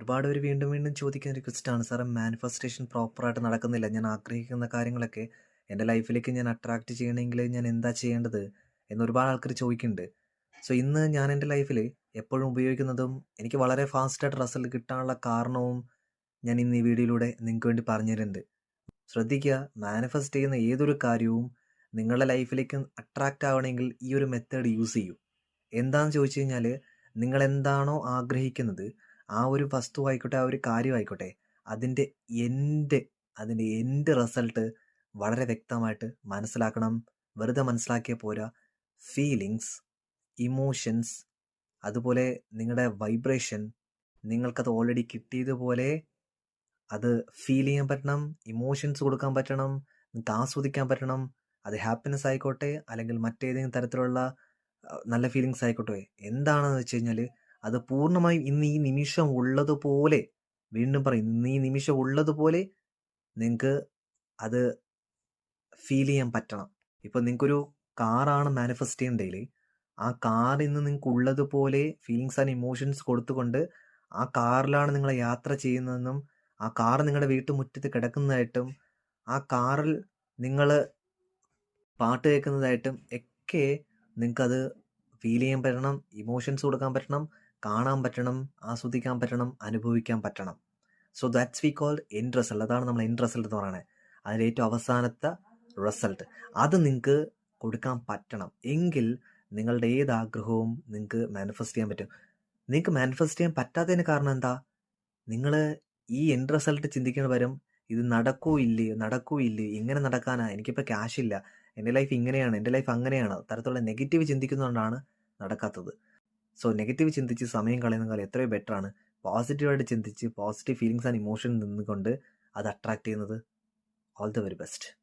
ഒരുപാട് പേര് വീണ്ടും വീണ്ടും ചോദിക്കുന്ന ക്വസ്റ്റാണ് സാറേ മാനിഫെസ്റ്റേഷൻ പ്രോപ്പറായിട്ട് നടക്കുന്നില്ല. ഞാൻ ആഗ്രഹിക്കുന്ന കാര്യങ്ങളൊക്കെ എന്റെ ലൈഫിലേക്ക് ഞാൻ അട്രാക്റ്റ് ചെയ്യണമെങ്കിൽ ഞാൻ എന്താ ചെയ്യേണ്ടത്? എന്ന് ഒരുപാട് ആൾക്കാർ ചോദിക്കുന്നുണ്ട്. സോ ഇന്ന് ഞാൻ എന്റെ ലൈഫിൽ എപ്പോഴും ഉപയോഗിക്കുന്നതും എനിക്ക് വളരെ ഫാസ്റ്റായിട്ട് റിസൾട്ട് കിട്ടാനുള്ള കാരണവും ഞാൻ ഇന്ന് ഈ വീഡിയോയിലൂടെ നിങ്ങൾക്ക് വേണ്ടി പറഞ്ഞു തരുന്നുണ്ട്. ശ്രദ്ധിക്കുക മാനിഫെസ്റ്റ് ചെയ്യുന്ന ഏതൊരു കാര്യവും നിങ്ങളുടെ ലൈഫിലേക്ക് അട്രാക്റ്റ് ആവണമെങ്കിൽ ഈ ഒരു മെത്തേഡ് യൂസ് ചെയ്യൂ. എന്താണെന്ന് ചോദിച്ചു കഴിഞ്ഞാൽ നിങ്ങൾ എന്താണോ ആഗ്രഹിക്കുന്നത് ആ ഒരു വസ്തു ആയിക്കോട്ടെ ആ ഒരു കാര്യമായിക്കോട്ടെ അതിന്റെ എന്റെ അതിന്റെ എന്റെ റിസൾട്ട് വളരെ വ്യക്തമായിട്ട് മനസ്സിലാക്കണം. വെറുതെ മനസ്സിലാക്കിയ പോരാ. ഫീലിങ്സ് ഇമോഷൻസ് അതുപോലെ നിങ്ങളുടെ വൈബ്രേഷൻ നിങ്ങൾക്കത് ഓൾറെഡി കിട്ടിയതുപോലെ അത് ഫീൽ ചെയ്യാൻ പറ്റണം ഇമോഷൻസ് കൊടുക്കാൻ പറ്റണം നിങ്ങൾക്ക് ആസ്വദിക്കാൻ പറ്റണം. അത് ഹാപ്പിനെസ് ആയിക്കോട്ടെ അല്ലെങ്കിൽ മറ്റേതെങ്കിലും തരത്തിലുള്ള നല്ല ഫീലിങ്സ് ആയിക്കോട്ടെ. എന്താണെന്ന് വെച്ച് കഴിഞ്ഞാൽ അത് പൂർണമായും ഇന്ന് ഈ നിമിഷം ഉള്ളതുപോലെ വീണ്ടും പറയും ഇന്ന് ഈ നിമിഷം ഉള്ളതുപോലെ നിങ്ങൾക്ക് അത് ഫീൽ ചെയ്യാൻ പറ്റണം. ഇപ്പം നിങ്ങൾക്കൊരു കാറാണ് മാനിഫെസ്റ്റ് ചെയ്യേണ്ടതിൽ ആ കാർ ഇന്ന് നിങ്ങൾക്ക് ഉള്ളതുപോലെ ഫീലിങ്സ് ആൻഡ് ഇമോഷൻസ് കൊടുത്തുകൊണ്ട് ആ കാറിലാണ് നിങ്ങൾ യാത്ര ചെയ്യുന്നതെന്നും ആ കാർ നിങ്ങളുടെ വീട്ടുമുറ്റത്ത് കിടക്കുന്നതായിട്ടും ആ കാറിൽ നിങ്ങൾ പാട്ട് കേൾക്കുന്നതായിട്ടും ഒക്കെ നിങ്ങൾക്കത് ഫീൽ ചെയ്യാൻ പറ്റണം ഇമോഷൻസ് കൊടുക്കാൻ പറ്റണം കാണാൻ പറ്റണം ആസ്വദിക്കാൻ പറ്റണം അനുഭവിക്കാൻ പറ്റണം. So that's we called end result അതാണ് നമ്മൾ എൻഡ് റിസൾട്ട് എന്ന് പറയുന്നത് അതിന്റെ ഏറ്റവും അവസാനത്തെ റിസൾട്ട് അത് നിങ്ങൾക്ക് കൊടുക്കാൻ പറ്റണം. എങ്കിൽ നിങ്ങളുടെ ഏത് ആഗ്രഹവും നിങ്ങൾക്ക് മാനിഫെസ്റ്റ് ചെയ്യാൻ പറ്റും. നിങ്ങൾക്ക് മാനിഫെസ്റ്റ് ചെയ്യാൻ പറ്റാത്തതിന് കാരണം എന്താ? നിങ്ങൾ ഈ എൻഡ് റിസൾട്ട് ചിന്തിക്കുന്ന വരും ഇത് നടക്കൂ ഇല്ലേ നടക്കൂ ഇല്ലേ എങ്ങനെ നടക്കാനാ എനിക്കിപ്പോൾ ക്യാഷ് ഇല്ല. എന്റെ ലൈഫ് ഇങ്ങനെയാണ് എന്റെ ലൈഫ് അങ്ങനെയാണ്. തരത്തിലുള്ള നെഗറ്റീവ് ചിന്തിക്കുന്നതുകൊണ്ടാണ് നടക്കാത്തത്. സോ നെഗറ്റീവ് ചിന്തിച്ച് സമയം കളയുന്നതിനേക്കാൾ എത്രയോ ബെറ്റർ ആണ്. പോസിറ്റീവായിട്ട് ചിന്തിച്ച് പോസിറ്റീവ് ഫീലിങ്സ് ആൻഡ് ഇമോഷൻ നിന്നുകൊണ്ട് അത് അട്രാക്ട് ചെയ്യുന്നത്. All the very best